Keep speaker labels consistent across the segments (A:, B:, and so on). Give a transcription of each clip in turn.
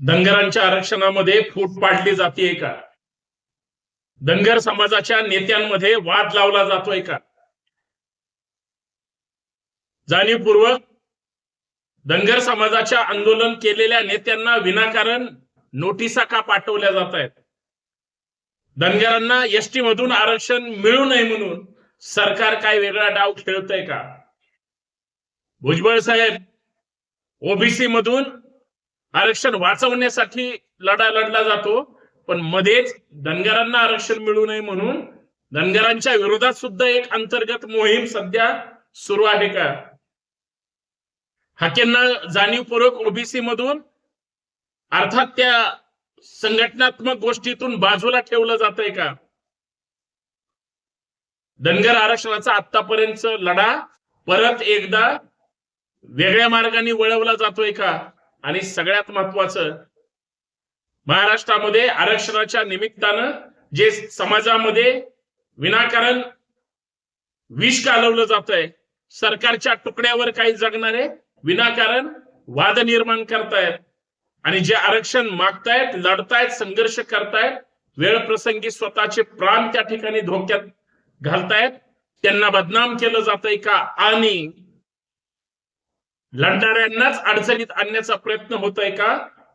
A: धनगरांच्या आरक्षणामध्ये फूट पाडली जाते का धनगर समाजाच्या नेत्यांमध्ये वाद लावला जातोय का जाणीवपूर्वक धनगर समाजाच्या आंदोलन केलेल्या नेत्यांना विनाकारण नोटिसा का पाठवल्या जात आहेत? धनगरांना एसटी मधून आरक्षण मिळू नये म्हणून सरकार काय वेगळा डाव खेळतय का? भुजबळ साहेब ओबीसी मधून आरक्षण वाचवण्यासाठी लढा लढला जातो पण मध्येच धनगरांना आरक्षण मिळू नये म्हणून धनगरांच्या विरोधात सुद्धा एक अंतर्गत मोहीम सध्या सुरू आहे का? हाकेंना जाणीवपूर्वक ओबीसी मधून अर्थात त्या संघटनात्मक गोष्टीतून बाजूला ठेवलं जात आहे का? धनगर आरक्षणाचा आतापर्यंत लढा परत एकदा वेगळ्या मार्गाने वळवला जातोय का? आणि सगळ्यात महत्वाचं महाराष्ट्रामध्ये आरक्षणाच्या निमित्तानं जे समाजामध्ये विनाकारण विष कालवलं जात आहे सरकारच्या तुकड्यावर काही जगणारे विनाकारण वाद निर्माण करतायत आणि जे आरक्षण मागतायत लढतायत संघर्ष करतायत वेळ प्रसंगी स्वतःचे प्राण त्या ठिकाणी धोक्यात घालतायत त्यांना बदनाम केलं जातंय का? आणि लढणाऱ्यांनाच अडचणीत आणण्याचा प्रयत्न होत आहे का?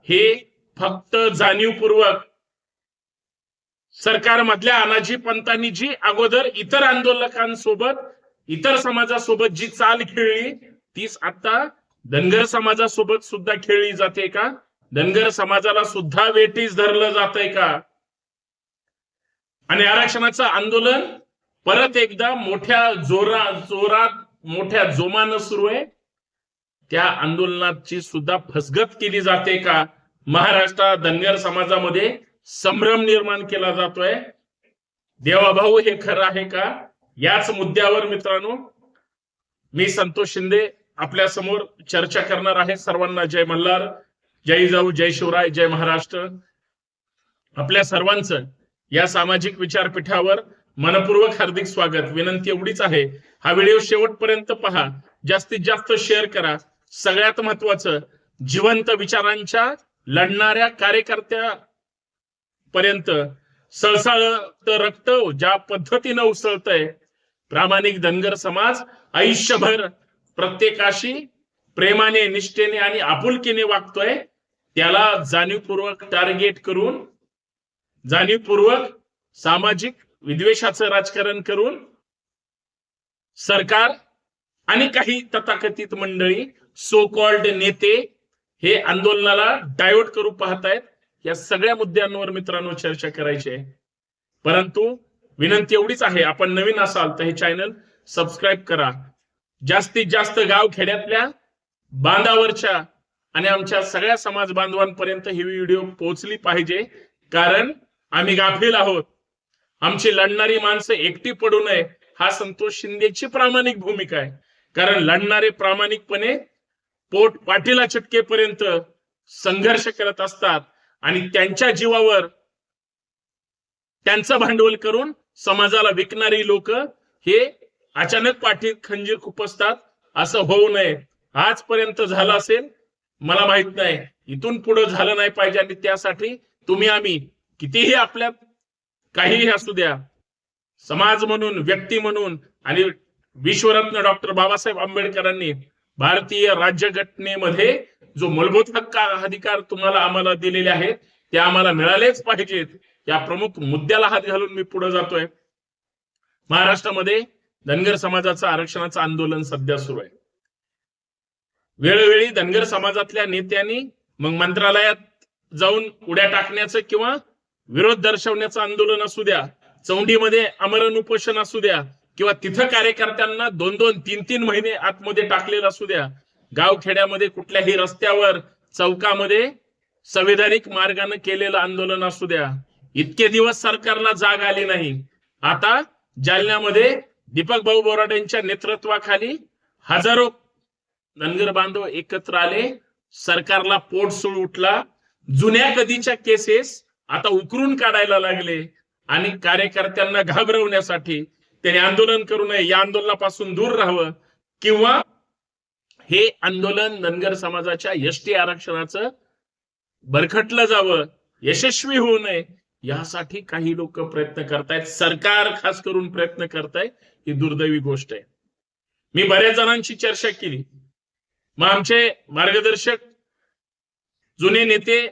A: हे फक्त जाणीवपूर्वक सरकारमधल्या अनाजी पंतांनी जी अगोदर इतर आंदोलकांसोबत इतर समाजासोबत जी चाल खेळली तीच आता धनगर समाजासोबत सुद्धा खेळली जाते का? धनगर समाजाला सुद्धा वेटीस धरलं जातंय का? आणि आरक्षणाचं आंदोलन परत एकदा मोठ्या जोरा जोरात मोठ्या जोमानं सुरू आहे. त्या आंदोलनाची सुद्धा फसगत केली जाते का? महाराष्ट्रात धनगर समाजामध्ये संभ्रम निर्माण केला जातोय. देवाभाऊ हे खरं आहे का? याच मुद्द्यावर मित्रांनो मी संतोष शिंदे आपल्यासमोर चर्चा करणार आहे. सर्वांना जय मल्हार जय जाऊ जय शिवराय जय महाराष्ट्र. आपल्या सर्वांचं या सामाजिक विचारपीठावर मनपूर्वक हार्दिक स्वागत. विनंती एवढीच आहे. हा व्हिडिओ शेवटपर्यंत पहा. जास्तीत जास्त शेअर करा. सगळ्यात महत्वाचं जिवंत विचारांच्या लढणाऱ्या कार्यकर्त्या पर्यंत सळसळत रक्त ज्या पद्धतीनं उसळतंय प्रामाणिक धनगर समाज आयुष्यभर प्रत्येकाशी प्रेमाने निष्ठेने आणि आपुलकीने वागतोय त्याला जाणीवपूर्वक टार्गेट करून जाणीवपूर्वक सामाजिक विद्वेषाचं राजकारण करून सरकार आणि काही तथाकथित मंडळी सो कॉल्ड नेते हे आंदोलनाला डायव्हर्ट करू पाहतायत. या सगळ्या मुद्द्यांवर मित्रांनो चर्चा करायची आहे. परंतु विनंती एवढीच आहे आपण नवीन असाल तर हे चॅनल सबस्क्राईब करा. जास्तीत जास्त गाव खेड्यातल्या बांधावरच्या आणि आमच्या सगळ्या समाज बांधवांपर्यंत ही व्हिडिओ पोहोचली पाहिजे. कारण आम्ही गाफील आहोत. आमची लढणारी माणसं एकटी पडू नये हा संतोष शिंदेची प्रामाणिक भूमिका आहे. कारण लढणारे प्रामाणिकपणे पोट पाठीला चटकेपर्यंत संघर्ष करत असतात आणि त्यांच्या जीवावर त्यांचं भांडवल करून समाजाला विकणारी लोक हे अचानक पाठीत खंजीर खुपसतात असं होऊ नये. आजपर्यंत झालं असेल मला माहीत नाही. इथून पुढे झालं नाही पाहिजे आणि त्यासाठी तुम्ही आम्ही कितीही आपल्यात काहीही असू द्या समाज म्हणून व्यक्ती म्हणून आणि विश्वरत्न डॉक्टर बाबासाहेब आंबेडकरांनी भारतीय राज्यघटनेमध्ये जो मूलभूत हक्क अधिकार तुम्हाला आम्हाला दिलेले आहेत ते आम्हाला मिळालेच पाहिजेत. या प्रमुख मुद्द्याला हात घालून मी पुढे जातोय. महाराष्ट्रामध्ये धनगर समाजाचं आरक्षणाचं आंदोलन सध्या सुरू आहे. वेळोवेळी धनगर समाजातल्या नेत्यांनी मग मंत्रालयात जाऊन उड्या टाकण्याचं किंवा विरोध दर्शवण्याचं आंदोलन असू द्या चौंडीमध्ये आमरण उपोषण असू द्या किंवा तिथं कार्यकर्त्यांना दोन दोन तीन तीन महिने आतमध्ये टाकलेलं असू द्या. गावखेड्यामध्ये कुठल्याही रस्त्यावर चौकामध्ये संविधानिक मार्गाने केलेलं आंदोलन असू द्या. इतके दिवस सरकारला जाग आली नाही. आता जालन्यामध्ये दीपक भाऊ बोराडेंच्या नेतृत्वाखाली हजारो धनगर बांधव एकत्र आले. सरकारला पोट सुळ उठला. जुन्या कधीच्या केसेस आता उकरून काढायला लागले. आणि कार्यकर्त्यांना घाबरवण्यासाठी त्यांनी आंदोलन करू नये. या आंदोलनापासून दूर राहावं. किंवा हे आंदोलन धनगर समाजाच्या एसटी आरक्षणाचं बरखटलं जावं. यशस्वी होऊ नये. यासाठी काही लोक प्रयत्न करतायत. सरकार खास करून प्रयत्न करताय ही दुर्दैवी गोष्ट आहे. मी बऱ्याच जणांची चर्चा केली. मग आमचे मार्गदर्शक जुने नेते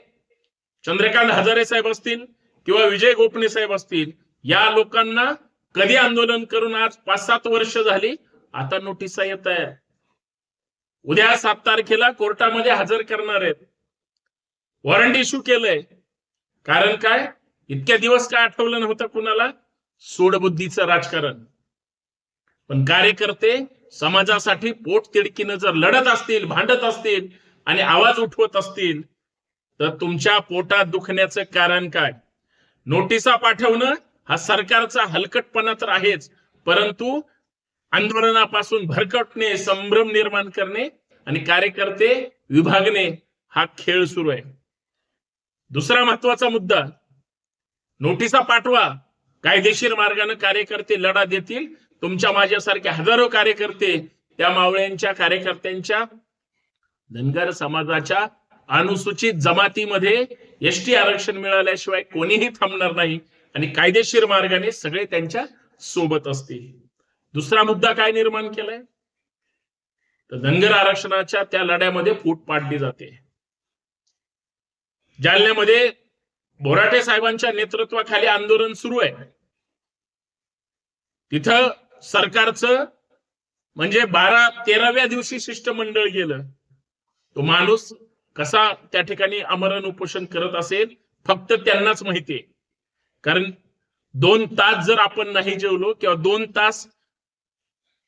A: चंद्रकांत हजारे साहेब असतील किंवा विजय गोपणे साहेब असतील या लोकांना कधी आंदोलन करून आज पाच सात वर्ष झाली आता नोटिसा येत आहे. उद्या सात तारखेला कोर्टामध्ये हजर करणार आहेत. वॉरंट इश्यू केलंय. कारण काय? इतक्या दिवस काय आठवलं नव्हतं कुणाला? सोडबुद्धीचं राजकारण. पण कार्यकर्ते समाजासाठी पोट तिडकीनं जर लढत असतील भांडत असतील आणि आवाज उठवत असतील तर तुमच्या पोटात दुखण्याचं कारण काय? नोटिसा पाठवणं हा सरकारचा हलकटपणा तर आहेच परंतु आंदोलनापासून भरकटणे संभ्रम निर्माण करणे आणि कार्यकर्ते विभागणे हा खेळ सुरू आहे. दुसरा महत्त्वाचा मुद्दा नोटिसा पाठवा कायदेशीर मार्गाने कार्यकर्ते लढा देतील. तुमच्या माझ्यासारखे हजारो कार्यकर्ते त्या मावळ्यांच्या कार्यकर्त्यांच्या धनगर समाजाच्या अनुसूचित जमातीमध्ये एसटी आरक्षण मिळाल्याशिवाय कोणीही थांबणार नाही. आणि कायदेशीर मार्गाने सगळे त्यांच्यासोबत असतील. दुसरा मुद्दा काय निर्माण केलाय? तर धनगर आरक्षणाच्या त्या लढ्यामध्ये फूट पाडली जाते. जालन्यामध्ये बोराटे साहेबांच्या नेतृत्वाखाली आंदोलन सुरू आहे. तिथं सरकारचं म्हणजे बारा तेराव्या दिवशी शिष्टमंडळ गेलं. तो माणूस कसा त्या ठिकाणी आमरण उपोषण करत असेल फक्त त्यांनाच माहिती आहे. कारण दोन तास जर आपण नाही जेवलो किंवा दोन तास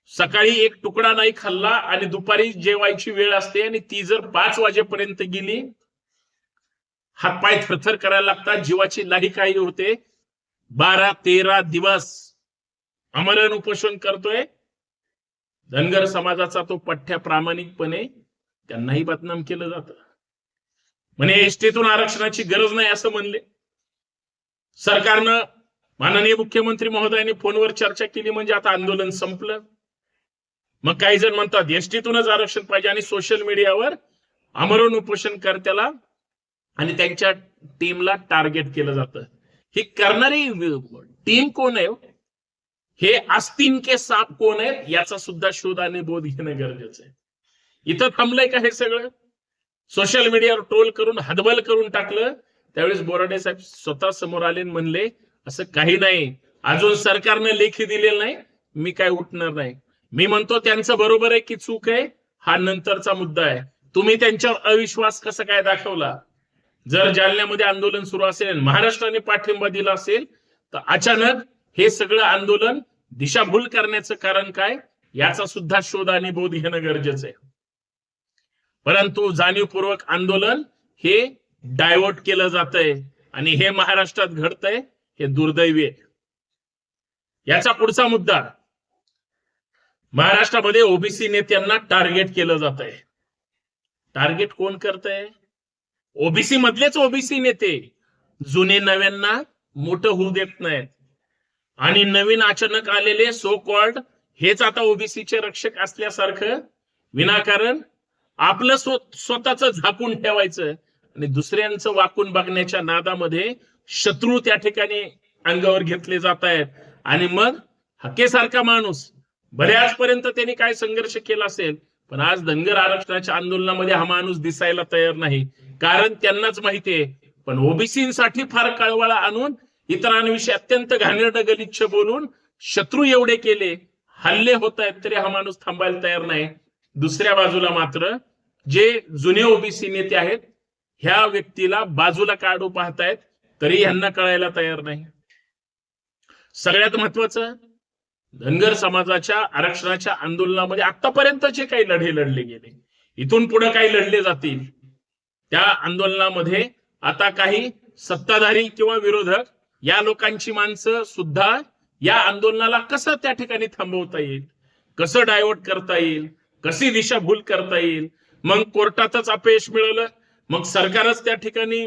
A: सकाळी एक तुकडा नाही खाल्ला आणि दुपारी जेवायची वेळ असते आणि ती जर पाच वाजेपर्यंत गेली हातपाय थरथर करायला लागतात जीवाची लाही काही होते. बारा तेरा दिवस अमरण उपोषण करतोय. धनगर समाजाचा तो पठ्ठ्या प्रामाणिकपणे त्यांनाही बदनाम केलं जात. म्हणे एसटीतून आरक्षणाची गरज नाही असं म्हणले. सरकारनं माननीय मुख्यमंत्री महोदयांनी फोनवर चर्चा केली म्हणजे आता आंदोलन संपलं. मग काही जण म्हणतात एसटीतूनच आरक्षण पाहिजे आणि सोशल मीडियावर अमरण उपोषण करत्याला आणि त्यांच्या टीमला टार्गेट केलं जातं. ही करणारी टीम कोण आहे हो? हे आस्तीन के साप कोण आहेत याचा सुद्धा शोध आणि बोध घेणं गरजेचं आहे. इथं थांबलंय का हे सगळं? सोशल मीडियावर ट्रोल करून हदबल करून टाकलं त्यावेळेस बोराडे साहेब स्वतः समोर आले म्हणले असं काही नाही. अजून सरकारनं लेखी दिलेलं नाही. मी काय उठणार नाही. मी म्हणतो त्यांचं बरोबर आहे की चूक आहे? हा नंतरचा मुद्दा आहे. तुम्ही त्यांच्यावर अविश्वास कसा काय दाखवला? जर जालन्यामध्ये आंदोलन सुरू असेल महाराष्ट्राने पाठिंबा दिला असेल तर अचानक हे सगळं आंदोलन दिशाभूल करण्याचं कारण काय? याचा सुद्धा शोध आणि बोध घेणं गरजेचं आहे. परंतु जाणीवपूर्वक आंदोलन हे डायव्हर्ट केलं जात आहे आणि हे महाराष्ट्रात घडतंय हे दुर्दैवी आहे. याचा पुढचा मुद्दा महाराष्ट्रामध्ये ओबीसी नेत्यांना टार्गेट केलं जात आहे टार्गेट कोण करत आहे ओबीसी मधलेच ओबीसी नेते जुने नव्यांना मोठं होऊ देत नाहीत. आणि नवीन अचानक आलेले सो कॉल्ड हेच आता ओबीसीचे रक्षक असल्यासारखं विनाकारण आपलं स्वतःच झाकून ठेवायचं. आणि दुसऱ्यांचं वाकून बघण्याच्या नादामध्ये शत्रू त्या ठिकाणी अंगावर घेतले जात आहेत. आणि मग हकेसारखा माणूस बऱ्याचपर्यंत त्यांनी काय संघर्ष केला असेल पण आज धनगर आरक्षणाच्या आंदोलनामध्ये हा माणूस दिसायला तयार नाही. कारण त्यांनाच माहितीये पण ओबीसीसाठी फार कळवळा आणून इतरांविषयी अत्यंत घाणेरड गलिच्छ बोलून शत्रू एवढे केले हल्ले होत आहेत तरी हा माणूस थांबायला तयार नाही. दुसऱ्या बाजूला मात्र जे जुने ओबीसी नेते आहेत ह्या व्यक्तीला बाजूला काढू पाहतायत तरी यांना कळायला तयार नाही. सगळ्यात महत्वाचं धनगर समाजाच्या आरक्षणाच्या आंदोलनामध्ये आतापर्यंत जे काही लढे लढले गेले इथून पुढे काही लढले जातील त्या आंदोलनामध्ये आता काही सत्ताधारी किंवा विरोधक या लोकांची माणसं सुद्धा या आंदोलनाला कसं त्या ठिकाणी थांबवता येईल कसं डायव्हर्ट करता येईल कशी दिशाभूल करता येईल मग कोर्टातच अपयश मिळवलं मग सरकारच त्या ठिकाणी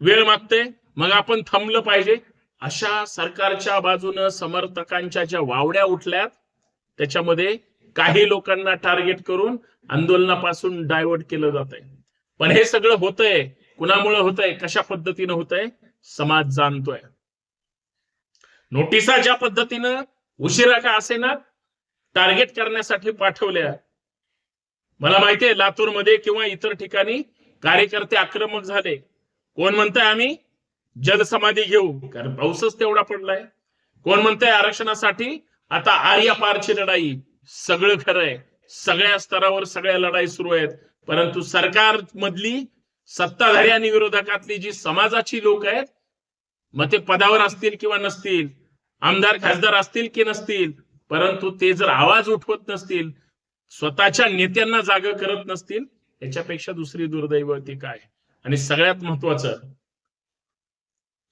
A: वेळ मागते मग आपण थांबलं पाहिजे. अशा सरकारच्या बाजूनं समर्थकांच्या ज्या वावड्या उठल्यात त्याच्यामध्ये काही लोकांना टार्गेट करून आंदोलनापासून डायव्हर्ट केलं जात आहे पण हे सगळं होतंय. कुणामुळे होतंय? कशा पद्धतीनं होतंय? समाज जाणतोय. नोटिसा ज्या पद्धतीनं उशिरा का असेना टार्गेट करण्यासाठी पाठवल्या. मला माहितीये लातूरमध्ये किंवा इतर ठिकाणी कार्यकर्ते आक्रमक झाले. कोण म्हणताय आम्ही? जलसमाधी घेऊ. कारण पाऊसच तेवढा पडलाय. कोण म्हणतंय आरक्षणासाठी? आता आर्यापारची लढाई. सगळं खरंय सगळ्या स्तरावर सगळ्या लढाई सुरू आहेत. परंतु सरकार मधली सत्ताधारी आणि विरोधकातली जी समाजाची लोक आहेत मग ते पदावर असतील किंवा नसतील आमदार खासदार असतील की नसतील परंतु ते जर आवाज उठवत नसतील स्वतःच्या नेत्यांना जाग करत नसतील याच्यापेक्षा दुसरी दुर्दैव ती काय? आणि सगळ्यात महत्वाचं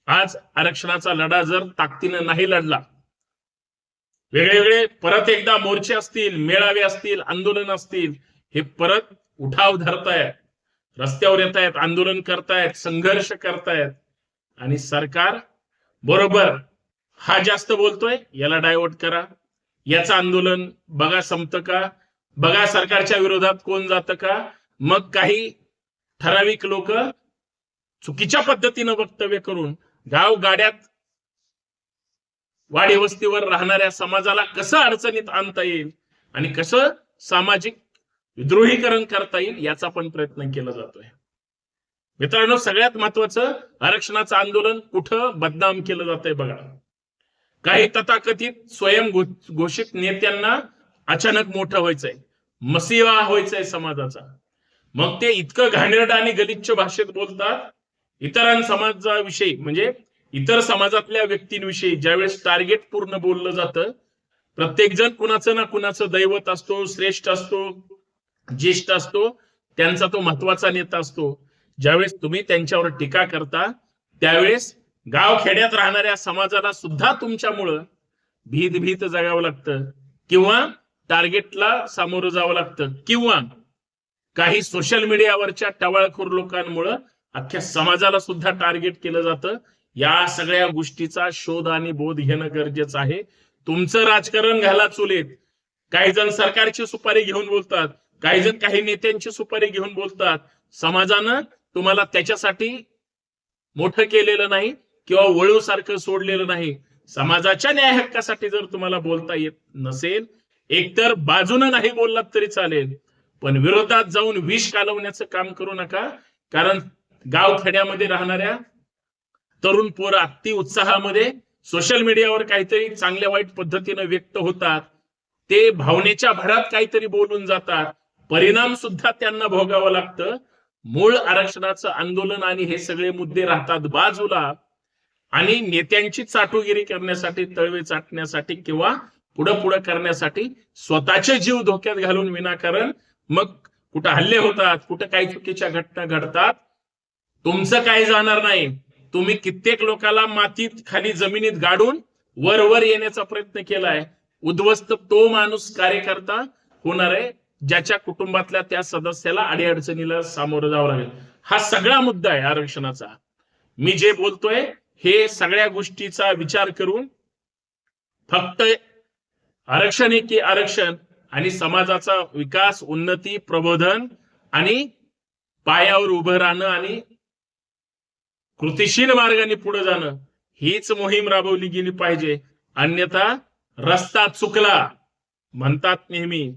A: आज आरक्षणाचा लढा जर ताकदीनं नाही लढला वेगवेगळे परत एकदा मोर्चे असतील मेळावे असतील आंदोलन असतील हे परत उठाव धरतायत रस्त्यावर येत आहेत आंदोलन करतायत संघर्ष करतायत आणि सरकार बरोबर हा जास्त बोलतोय याला डायव्हर्ट करा याचं आंदोलन बघा संपतं का? बघा सरकारच्या विरोधात कोण जातं का? मग काही ठराविक लोक चुकीच्या पद्धतीनं वक्तव्य करून गाव गाड्यात वाडी वस्तीवर राहणाऱ्या समाजाला कसं अडचणीत आणता येईल आणि कसं सामाजिक विद्रोहीकरण करता येईल याचा पण प्रयत्न केला जातोय. मित्रांनो सगळ्यात महत्वाचं आरक्षणाचं आंदोलन कुठं बदनाम केलं जातंय बघा. काही तथाकथित स्वयं घोषित नेत्यांना अचानक मोठं व्हायचंय. मसिवा व्हायचंय समाजाचा. मग ते इतकं घाणेरडं आणि गलिच्छ भाषेत बोलतात. इतरां समाजाविषयी म्हणजे इतर समाजातल्या व्यक्तींविषयी ज्यावेळेस टार्गेट पूर्ण बोललं जातं प्रत्येक जण कुणाचं ना कुणाचं दैवत असतो श्रेष्ठ असतो ज्येष्ठ असतो त्यांचा तो महत्त्वाचा नेता असतो. ज्यावेळेस तुम्ही त्यांच्यावर टीका करता त्यावेळेस गाव खेड्यात राहणाऱ्या समाजाला सुद्धा तुमच्यामुळं भीत भीत जगावं लागतं. किंवा टार्गेटला सामोरं जावं लागतं. किंवा काही सोशल मीडियावरच्या टवाळखोर लोकांमुळं अख्ख्या समाजाला सुद्धा टार्गेट केलं जातं. या सगळ्या गोष्टीचा शोध आणि बोध घेणं गरजेचं आहे. तुमचं राजकारण घाला चुलीत. काही जण सरकारची सुपारी घेऊन बोलतात. काही जण काही नेत्यांची सुपारी घेऊन बोलतात. समाजानं तुम्हाला त्याच्यासाठी मोठं केलेलं नाही किंवा वळूसारखं सोडलेलं नाही. समाजाच्या न्याय हक्कासाठी जर तुम्हाला बोलता येत नसेल एकतर बाजूनं नाही बोललात तरी चालेल पण विरोधात जाऊन विष कालवण्याचं काम करू नका कारण गाव खेड्यामध्ये राहणाऱ्या तरुण पोरं अति उत्साहामध्ये सोशल मीडियावर काहीतरी चांगल्या वाईट पद्धतीनं व्यक्त होतात. ते भावनेच्या भरात काहीतरी बोलून जातात. परिणाम सुद्धा त्यांना भोगावं लागतं. मूळ आरक्षणाचं आंदोलन आणि हे सगळे मुद्दे राहतात बाजूला. आणि नेत्यांची चाटुगिरी करण्यासाठी तळवे चाटण्यासाठी किंवा पुढं पुढं करण्यासाठी स्वतःचे जीव धोक्यात घालून विनाकारण मग कुठं हल्ले होतात कुठं काही चुकीच्या घटना घडतात तुमचं काही जाणार नाही. तुम्ही कित्येक लोकांना मातीत खाली जमिनीत गाडून वर वर येण्याचा प्रयत्न केलाय. उद्ध्वस्त तो माणूस कार्यकर्ता होणार आहे ज्याच्या कुटुंबातल्या त्या सदस्याला अडीअडचणीला सामोरं जावं लागेल. हा सगळा मुद्दा आहे आरक्षणाचा. मी जे बोलतोय हे सगळ्या गोष्टीचा विचार करून फक्त आरक्षण आहे की आरक्षण आणि समाजाचा विकास उन्नती प्रबोधन आणि पायावर उभं राहणं आणि कृतिशील मार्गाने पुढे जाणं हीच मोहीम राबवली गेली पाहिजे. अन्यथा रस्ता चुकला म्हणतात नेहमी.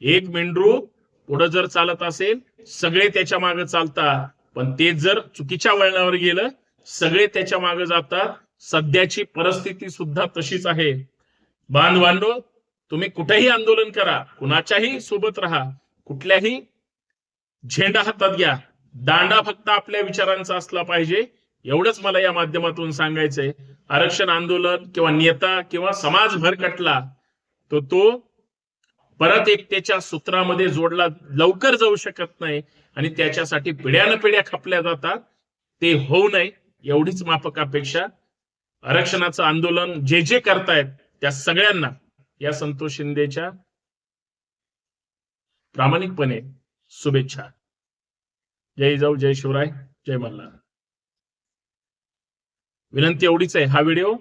A: एक मेंढरू पुढे जर चालत असेल सगळे त्याच्यामागे चालतात. पण ते जर चुकीच्या वळणावर गेलं सगळे त्याच्यामागे जातात. सध्याची परिस्थिती सुद्धा तशीच आहे. बांधवांडो तुम्ही कुठेही आंदोलन करा कुणाच्याही सोबत राहा कुठल्याही झेंडा हातात घ्या. दांडा फक्त आपल्या विचारांचा असला पाहिजे. एवढंच मला या माध्यमातून सांगायचंय. आरक्षण आंदोलन किंवा नेता किंवा समाज भरकटला तो तो परत एकतेच्या सूत्रामध्ये जोडला लवकर जाऊ शकत नाही आणि त्याच्यासाठी पिढ्यान पिढ्या खपल्या जातात. ते होऊ नये एवढीच माफक अपेक्षा. आरक्षणाचं आंदोलन जे जे करतायत त्या सगळ्यांना या संतोष शिंदेच्या प्रामाणिकपणे शुभेच्छा. जय जाऊ जय शिवराय जय मल्हार. विनंती एवढीच आहे हा व्हिडिओ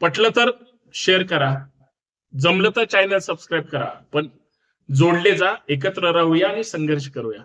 A: पटलं तर शेअर करा. जमलं तर चॅनल सबस्क्राईब करा. पण जोडले जा एकत्र राहूया आणि संघर्ष करूया.